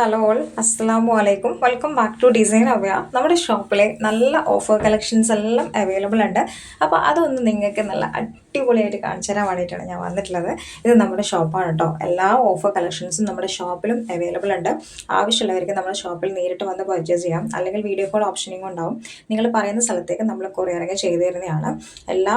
Hello all അസ്സാമു അലൈക്കും welcome back to design അവയ നമ്മുടെ ഷോപ്പിലെ നല്ല ഓഫർ കളക്ഷൻസ് എല്ലാം അവൈലബിൾ ഉണ്ട്. അപ്പോൾ അതൊന്ന് നിങ്ങൾക്ക് നല്ല അടിപൊളിയായിട്ട് കാണിച്ചു തരാൻ വേണ്ടിയിട്ടാണ് ഞാൻ വന്നിട്ടുള്ളത്. ഇത് നമ്മുടെ ഷോപ്പാണ് കേട്ടോ. എല്ലാ ഓഫർ കളക്ഷൻസും നമ്മുടെ ഷോപ്പിലും അവൈലബിൾ ഉണ്ട്. ആവശ്യമുള്ളവർക്ക് നമ്മുടെ ഷോപ്പിൽ നേരിട്ട് വന്ന് പർച്ചേസ് ചെയ്യാം. അല്ലെങ്കിൽ വീഡിയോ കോൾ ഓപ്ഷനും ഉണ്ടാവും. നിങ്ങൾ പറയുന്ന സ്ഥലത്തേക്ക് നമ്മൾ കൊറിയറിങ് ചെയ്തു തരുന്നതാണ്. എല്ലാ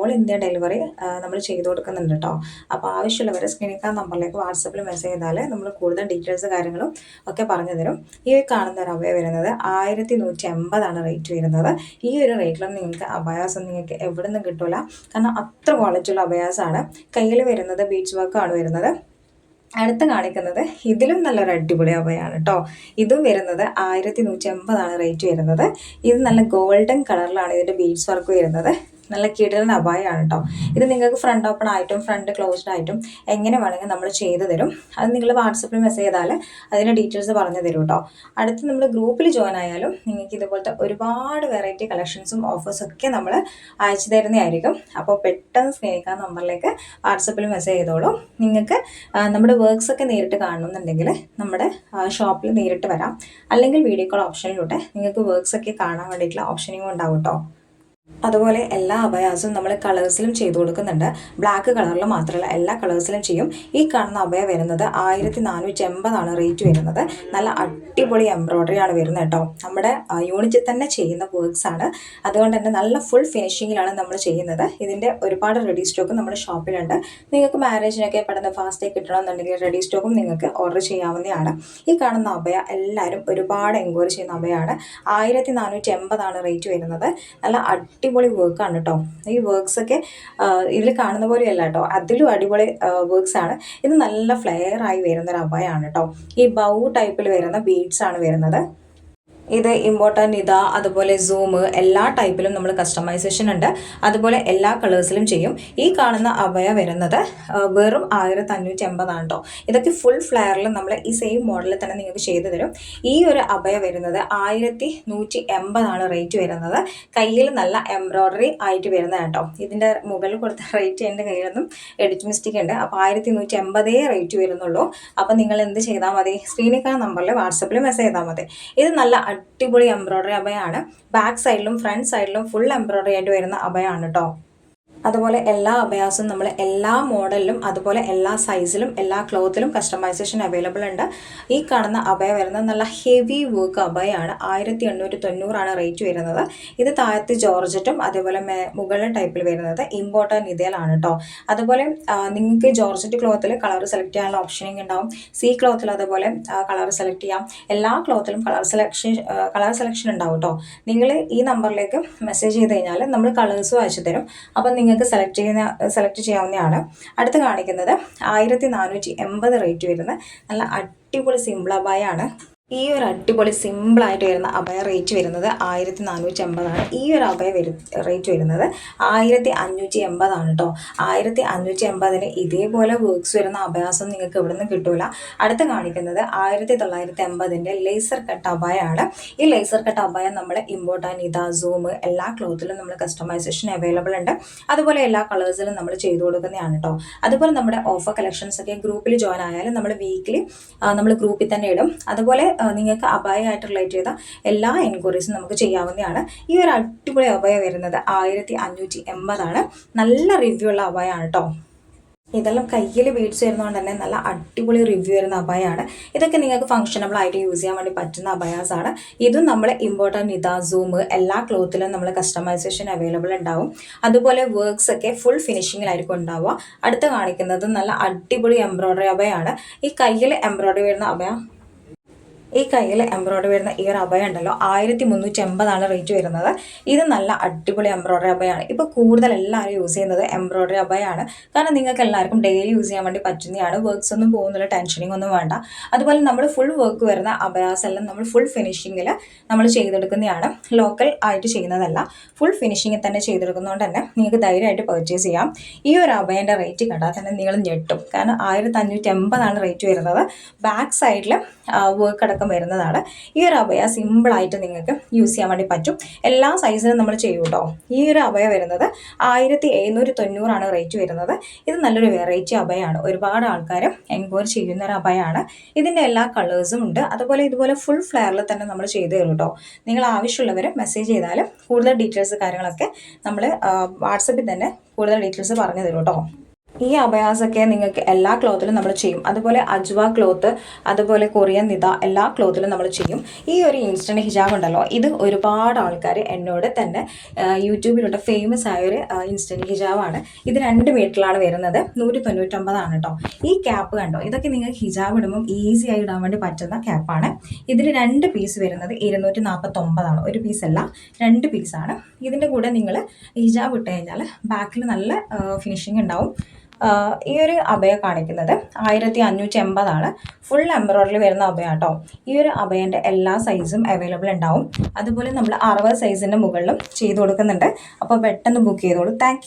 ഓൾ ഇന്ത്യ ഡെലിവറി നമ്മൾ ചെയ്തു കൊടുക്കുന്നുണ്ട് കേട്ടോ. അപ്പോൾ ആവശ്യമുള്ളവർ സ്ക്രീനിക്കാർ നമ്പറിലേക്ക് വാട്സപ്പിൽ മെസ്സേജ് ചെയ്താൽ നമ്മൾ കൂടുതൽ ഡീറ്റെയിൽസ് കാര്യങ്ങളും ഒക്കെ പറഞ്ഞു തരും. ഈ കാണുന്ന ഒരു അഭയ വരുന്നത് ആയിരത്തി നൂറ്റി എൺപതാണ് റേറ്റ് വരുന്നത്. ഈ ഒരു റേറ്റിലൊന്നും നിങ്ങൾക്ക് അഭയാസം നിങ്ങൾക്ക് എവിടെ നിന്നും കിട്ടില്ല കാരണം അത്ര ക്വാളിറ്റിയുള്ള ആണ് കയ്യിൽ വരുന്നത് ബീച്ച് വർക്കാണ് വരുന്നത്. അടുത്ത് കാണിക്കുന്നത് ഇതിലും നല്ലൊരു അടിപൊളി അവയാണ് കേട്ടോ ഇത് വരുന്നത് ആയിരത്തി നൂറ്റി അമ്പതാണ് റേറ്റ് വരുന്നത്. ഇത് നല്ല ഗോൾഡൻ കളറിലാണ് ഇതിന്റെ ബീഡ്സ് വർക്ക് വരുന്നത്. നല്ല കിടലിന് അപായമാണ് കേട്ടോ ഇത് നിങ്ങൾക്ക് ഫ്രണ്ട് ഓപ്പൺ ആയിട്ടും ഫ്രണ്ട് ക്ലോസ്ഡ് ആയിട്ടും എങ്ങനെ വേണമെങ്കിൽ നമ്മൾ ചെയ്തു തരും. അത് നിങ്ങൾ വാട്സപ്പിൽ മെസ്സേജ് ചെയ്താൽ അതിന്റെ ഡീറ്റെയിൽസ് പറഞ്ഞു തരും കേട്ടോ അടുത്ത് നമ്മൾ ഗ്രൂപ്പിൽ ജോയിൻ ആയാലും നിങ്ങൾക്ക് ഇതുപോലത്തെ ഒരുപാട് വെറൈറ്റി കളക്ഷൻസും ഓഫേഴ്സും ഒക്കെ നമ്മൾ അയച്ചു തരുന്നതായിരിക്കും. അപ്പോൾ പെട്ടെന്ന് സ്നേഹിക്കാൻ നമ്പറിലേക്ക് വാട്സപ്പിൽ മെസ്സേജ് ചെയ്തോളൂ. നിങ്ങൾക്ക് നമ്മുടെ വർക്ക്സ് ഒക്കെ നേരിട്ട് കാണണമെന്നുണ്ടെങ്കിൽ നമ്മുടെ ഷോപ്പിൽ നേരിട്ട് വരാം. അല്ലെങ്കിൽ വീഡിയോ കോൾ ഓപ്ഷനിലൂടെ നിങ്ങൾക്ക് വർക്ക്സ് ഒക്കെ കാണാൻ വേണ്ടിയിട്ടുള്ള ഓപ്ഷനും ഉണ്ടാവും കേട്ടോ അതുപോലെ എല്ലാ അഭയാസും നമ്മൾ കളേഴ്സിലും ചെയ്തു കൊടുക്കുന്നുണ്ട്. ബ്ലാക്ക് കളറിൽ മാത്രമല്ല എല്ലാ കളേഴ്സിലും ചെയ്യും. ഈ കാണുന്ന അഭയ വരുന്നത് ആയിരത്തി നാനൂറ്റി എൺപതാണ് റേറ്റ് വരുന്നത്. നല്ല അടിപൊളി എംബ്രോയ്ഡറി ആണ് വരുന്നത് കേട്ടോ. നമ്മുടെ യൂണിറ്റിൽ തന്നെ ചെയ്യുന്ന വർക്ക്സ് ആണ്. അതുകൊണ്ട് തന്നെ നല്ല ഫുൾ ഫിനിഷിങ്ങിലാണ് നമ്മൾ ചെയ്യുന്നത്. ഇതിന്റെ ഒരുപാട് റെഡി സ്റ്റോക്ക് നമ്മുടെ ഷോപ്പിലുണ്ട് നിങ്ങൾക്ക് മാരേജിനൊക്കെ പെട്ടെന്ന് ഫാസ്റ്റേ കിട്ടണമെന്നുണ്ടെങ്കിൽ റെഡി സ്റ്റോക്കും നിങ്ങൾക്ക് ഓർഡർ ചെയ്യാവുന്നതാണ്. ഈ കാണുന്ന അഭയ എല്ലാവരും ഒരുപാട് എൻക്വയറി ചെയ്യുന്ന അഭയാണ്. ആയിരത്തി നാനൂറ്റി എൺപതാണ് റേറ്റ് വരുന്നത്. നല്ല അടിപൊളി വർക്കാണ് കേട്ടോ ഈ വർക്ക്സ് ഒക്കെ ഇതിൽ കാണുന്ന പോലെയല്ല കേട്ടോ അതിലും അടിപൊളി വർക്ക്സ് ആണ്. ഇത് നല്ല ഫ്ലെയർ ആയി വരുന്ന ഒരു അഭയാണ് കേട്ടോ ഈ ബൗ ടൈപ്പിൽ വരുന്ന ബീഡ്സ് ആണ് വരുന്നത്. ഇത് ഇമ്പോർട്ടന്റ് ഇതാ അതുപോലെ സൂം എല്ലാ ടൈപ്പിലും നമ്മൾ കസ്റ്റമൈസേഷൻ ഉണ്ട്. അതുപോലെ എല്ലാ കളേഴ്സിലും ചെയ്യും. ഈ കാണുന്ന അവയ വരുന്നത് വെറും ആയിരത്തി അഞ്ഞൂറ്റി എൺപതാണ് കേട്ടോ ഇതൊക്കെ ഫുൾ ഫ്ലയറിൽ നമ്മൾ ഈ സെയിം മോഡലിൽ തന്നെ നിങ്ങൾക്ക് ചെയ്തു തരും. ഈ ഒരു അഭയ വരുന്നത് ആയിരത്തി നൂറ്റി എൺപതാണ് റേറ്റ് വരുന്നത്. കയ്യിൽ നല്ല എംബ്രോയ്ഡറി ആയിട്ട് വരുന്നത് കേട്ടോ ഇതിന്റെ മുകളിൽ കൊടുത്ത റേറ്റ് എന്റെ കയ്യിലൊന്നും എഡിറ്റ് മിസ്റ്റേക്ക് ഉണ്ട്. അപ്പോൾ ആയിരത്തി നൂറ്റി എൺപതേ റേറ്റ് വരുന്നുള്ളൂ. അപ്പോൾ നിങ്ങൾ എന്ത് ചെയ്താൽ മതി? സ്ക്രീനിൽ കാണുന്ന നമ്പറിൽ വാട്സപ്പിൽ മെസ്സേജ് ചെയ്താൽ മതി. ഇത് നല്ല അടിപൊളി എംബ്രോയ്ഡറി അഭയാണ്. ബാക്ക് സൈഡിലും ഫ്രണ്ട് സൈഡിലും ഫുൾ എംബ്രോയ്ഡറി ആയിട്ട് വരുന്ന അഭയാണ് കേട്ടോ അതുപോലെ എല്ലാ അഭയാസും നമ്മൾ എല്ലാ മോഡലിലും അതുപോലെ എല്ലാ സൈസിലും എല്ലാ ക്ലോത്തിലും കസ്റ്റമൈസേഷൻ അവൈലബിൾ ഉണ്ട്. ഈ കാണുന്ന അഭയ വരുന്നത് നല്ല ഹെവി വർക്ക് അഭയാണ്. ആയിരത്തി എണ്ണൂറ്റി തൊണ്ണൂറാണ് റേറ്റ് വരുന്നത്. ഇത് താഴത്ത് ജോർജറ്റും അതേപോലെ മുകളിൽ ടൈപ്പിൽ വരുന്നത് ഇമ്പോർട്ടന്റ് ഇതേലാണ് കേട്ടോ അതുപോലെ നിങ്ങൾക്ക് ജോർജറ്റ് ക്ലോത്തിൽ കളർ സെലക്ട് ചെയ്യാനുള്ള ഓപ്ഷനിങ് ഉണ്ടാവും. സി ക്ലോത്തിൽ അതുപോലെ കളർ സെലക്ട് ചെയ്യാം. എല്ലാ ക്ലോത്തിലും കളർ സെലക്ഷൻ കളർ സെലക്ഷൻ ഉണ്ടാവും കേട്ടോ നിങ്ങൾ ഈ നമ്പറിലേക്ക് മെസ്സേജ് ചെയ്ത് കഴിഞ്ഞാൽ നമ്മൾ കളേഴ്സും അയച്ചു തരും. അപ്പം നിങ്ങൾക്ക് സെലക്ട് ചെയ്യുന്ന സെലക്ട് ചെയ്യാവുന്നതാണ്. അടുത്ത് കാണിക്കുന്നത് ആയിരത്തി നാനൂറ്റി എൺപത് റേറ്റ് വരുന്ന നല്ല അടിപൊളി സിമ്പിൾ അബായാണ്. ഈ ഒരു അടിപൊളി സിമ്പിളായിട്ട് വരുന്ന അഭയ റേറ്റ് വരുന്നത് ആയിരത്തി നാനൂറ്റി എൺപതാണ് ഈ ഒരു അഭയ വരു റേറ്റ് വരുന്നത് ആയിരത്തി അഞ്ഞൂറ്റി എൺപതാണ് കേട്ടോ ആയിരത്തി അഞ്ഞൂറ്റി എൺപതിന് ഇതേപോലെ വർക്ക്സ് വരുന്ന അഭയാസം നിങ്ങൾക്ക് ഇവിടെ നിന്ന് കിട്ടൂല. അടുത്ത് കാണിക്കുന്നത് ആയിരത്തി തൊള്ളായിരത്തി എൺപതിന്റെ ലേസർ കട്ട് അഭയാണ്. ഈ ലേസർ കട്ട് അഭയം നമ്മൾ ഇമ്പോർട്ട് ഇതാ സൂം എല്ലാ ക്ലോത്തിലും നമ്മൾ കസ്റ്റമൈസേഷൻ അവൈലബിൾ ഉണ്ട്. അതുപോലെ എല്ലാ കളേഴ്സിലും നമ്മൾ ചെയ്തു കൊടുക്കുന്നതാണ് കേട്ടോ അതുപോലെ നമ്മുടെ ഓഫർ കളക്ഷൻസ് ഒക്കെ ഗ്രൂപ്പിൽ ജോയിൻ ആയാലും നമ്മൾ വീക്കിലി നമ്മൾ ഗ്രൂപ്പിൽ തന്നെ ഇടും. അതുപോലെ നിങ്ങൾക്ക് അപായമായിട്ട് റിലേറ്റ് ചെയ്ത എല്ലാ എൻക്വയറീസും നമുക്ക് ചെയ്യാവുന്നതാണ്. ഈ ഒരു അടിപൊളി അപായ വരുന്നത് ആയിരത്തി അഞ്ഞൂറ്റി എൺപതാണ്. നല്ല റിവ്യൂ ഉള്ള അപായമാണ് കേട്ടോ ഇതെല്ലാം കയ്യിൽ ബീഡ്സ് വരുന്നതുകൊണ്ട് തന്നെ നല്ല അടിപൊളി റിവ്യൂ വരുന്ന അഭയമാണ് ഇതൊക്കെ നിങ്ങൾക്ക് ഫംഗ്ഷനബിൾ ആയിട്ട് യൂസ് ചെയ്യാൻ വേണ്ടി പറ്റുന്ന അഭയാസാണ് ഇതും നമ്മൾ ഇമ്പോർട്ടന്റ് ഇതാ സൂം എല്ലാ ക്ലോത്തിലും നമ്മൾ കസ്റ്റമൈസേഷൻ അവൈലബിൾ ഉണ്ടാവും. അതുപോലെ വർക്ക്സ് ഒക്കെ ഫുൾ ഫിനിഷിങ്ങിലായിരിക്കും ഉണ്ടാവുക. അടുത്ത് കാണിക്കുന്നത് നല്ല അടിപൊളി എംബ്രോയ്ഡറി അഭയാണ് ഈ കയ്യിൽ എംബ്രോയ്ഡറി വരുന്ന അഭയ ഈ കയ്യിൽ എംബ്രോയ്ഡറി വരുന്ന ഈ ഒരു അഭയം ഉണ്ടല്ലോ ആയിരത്തി മുന്നൂറ്റി എൺപതാണ് റേറ്റ് വരുന്നത്. ഇത് നല്ല അടിപൊളി എംബ്രോയ്ഡറി അഭയാണ്. ഇപ്പോൾ കൂടുതൽ എല്ലാവരും യൂസ് ചെയ്യുന്നത് എംബ്രോയ്ഡറി അഭയാണ്. കാരണം നിങ്ങൾക്ക് എല്ലാവർക്കും ഡെയിലി യൂസ് ചെയ്യാൻ വേണ്ടി പറ്റുന്നതാണ്. വർക്ക്സ് ഒന്നും പോകുന്നില്ല ടെൻഷനിങ് ഒന്നും വേണ്ട. അതുപോലെ നമ്മൾ ഫുൾ വർക്ക് വരുന്ന അഭയാസ് എല്ലാം നമ്മൾ ഫുൾ ഫിനിഷിങ്ങിൽ നമ്മൾ ചെയ്തെടുക്കുന്നതാണ്. ലോക്കൽ ആയിട്ട് ചെയ്യുന്നതല്ല ഫുൾ ഫിനിഷിങ്ങിൽ തന്നെ ചെയ്തെടുക്കുന്നതുകൊണ്ട് തന്നെ നിങ്ങൾക്ക് ധൈര്യമായിട്ട് പർച്ചേസ് ചെയ്യാം. ഈ ഒരു അഭയന്റെ റേറ്റ് കണ്ടാൽ തന്നെ നിങ്ങൾ ഞെട്ടും. കാരണം ആയിരത്തി അഞ്ഞൂറ്റി എൺപതാണ് റേറ്റ് വരുന്നത് ബാക്ക് സൈഡിൽ വർക്ക് അടക്കം വരുന്നതാണ്. ഈ ഒരു അഭയ സിമ്പിളായിട്ട് നിങ്ങൾക്ക് യൂസ് ചെയ്യാൻ വേണ്ടി പറ്റും. എല്ലാ സൈസിലും നമ്മൾ ചെയ്യും കേട്ടോ ഈ ഒരു അഭയ വരുന്നത് ആയിരത്തി എഴുന്നൂറ്റി തൊണ്ണൂറാണ് റേറ്റ് വരുന്നത്. ഇത് നല്ലൊരു വെറൈറ്റി അഭയമാണ് ഒരുപാട് ആൾക്കാർ എൻക്വയറി ചെയ്യുന്ന ഒരു അഭയമാണ് ഇതിന്റെ എല്ലാ കളേഴ്സും ഉണ്ട്. അതുപോലെ ഇതുപോലെ ഫുൾ ഫ്ലെയറിൽ തന്നെ നമ്മൾ ചെയ്തു തരും കേട്ടോ നിങ്ങൾ ആവശ്യമുള്ളവർ മെസ്സേജ് ചെയ്താൽ കൂടുതൽ ഡീറ്റെയിൽസ് കാര്യങ്ങളൊക്കെ നമ്മൾ വാട്സപ്പിൽ തന്നെ കൂടുതൽ ഡീറ്റെയിൽസ് പറഞ്ഞു തരും കേട്ടോ ഈ അഭയാസൊക്കെ നിങ്ങൾക്ക് എല്ലാ ക്ലോത്തിലും നമ്മൾ ചെയ്യും. അതുപോലെ അജ്വ ക്ലോത്ത് അതുപോലെ കൊറിയൻ നിത എല്ലാ ക്ലോത്തിലും നമ്മൾ ചെയ്യും. ഈ ഒരു ഇൻസ്റ്റന്റ് ഹിജാബ് ഉണ്ടല്ലോ ഇത് ഒരുപാട് ആൾക്കാർ എന്നോട് തന്നെ യൂട്യൂബിലോട്ട് ഫേമസ് ആയ ഒരു ഇൻസ്റ്റന്റ് ഹിജാബാണ്. ഇത് രണ്ട് മീറ്ററിലാണ് വരുന്നത്. നൂറ്റി തൊണ്ണൂറ്റൊമ്പതാണ് കേട്ടോ ഈ ക്യാപ്പ് കണ്ടോ? ഇതൊക്കെ നിങ്ങൾക്ക് ഹിജാബ് ഇടുമ്പം ഈസി ആയി ഇടാൻ വേണ്ടി പറ്റുന്ന ക്യാപ്പാണ് ഇതിൽ രണ്ട് പീസ് വരുന്നത് ഇരുന്നൂറ്റി നാൽപ്പത്തൊമ്പതാണ് ഒരു പീസല്ല രണ്ട് പീസാണ് ഇതിന്റെ കൂടെ നിങ്ങൾ ഹിജാബ് ഇട്ട് കഴിഞ്ഞാൽ ബാക്കിൽ നല്ല ഫിനിഷിംഗ് ഉണ്ടാവും. ഈ ഒരു അഭയ കാണിക്കുന്നത് ആയിരത്തി അഞ്ഞൂറ്റി എൺപതാണ്. ഫുൾ എംബ്രോയിഡറി വരുന്ന അഭയ കേട്ടോ ഈ ഒരു അഭയന്റെ എല്ലാ സൈസും അവൈലബിൾ ഉണ്ടാവും. അതുപോലെ നമ്മൾ അറുപത് സൈസിന്റെ മുകളിലും ചെയ്ത് കൊടുക്കുന്നുണ്ട്. അപ്പോൾ പെട്ടെന്ന് ബുക്ക് ചെയ്തോളൂ. താങ്ക്